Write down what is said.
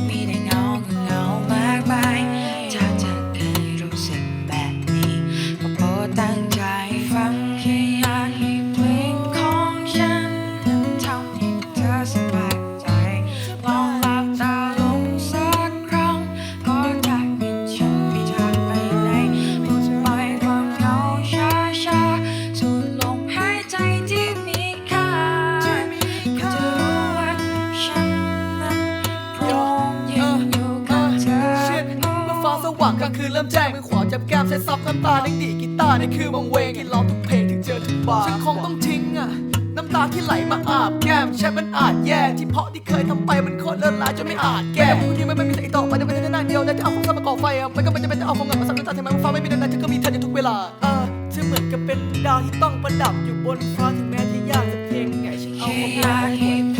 meeting. ฟ้าสว่างกลางคืนเริ่มแจ้งมือขวาจับแก้มใช้ซับน้ำตาในดีดกีตาร์นี่คือวังเวงที่ร้องทุกเพลงถึงเจอทุกบาร์ฉันคงต้องทิ้งอะน้ำตาที่ไหลมาอาบแก้มแช่มันอาจแย่ที่เพราะที่เคยทำไปมันโคตรเลิศลายจนไม่อาจแก้ที่มันไม่มีแต่อีกต่อไปจะเป็นแต่หน้าเดียวแต่จะเอาของซ้ำมาก่อไฟอะมันก็ไม่จำเป็นจะเอาของเงินมาซ้ำน้ำตาทำไมมันฟ้าไม่มีนานๆเธอก็มีเธออยู่ทุกเวลาเออเธอเหมือนกับเป็นดาวที่ต้องประดับอยู่บนฟ้าถึงแม้ที่ยากจะเพียงไงฉันเอาแค่ของอยากให้เพลงของฉันนั้นทำให้เธอ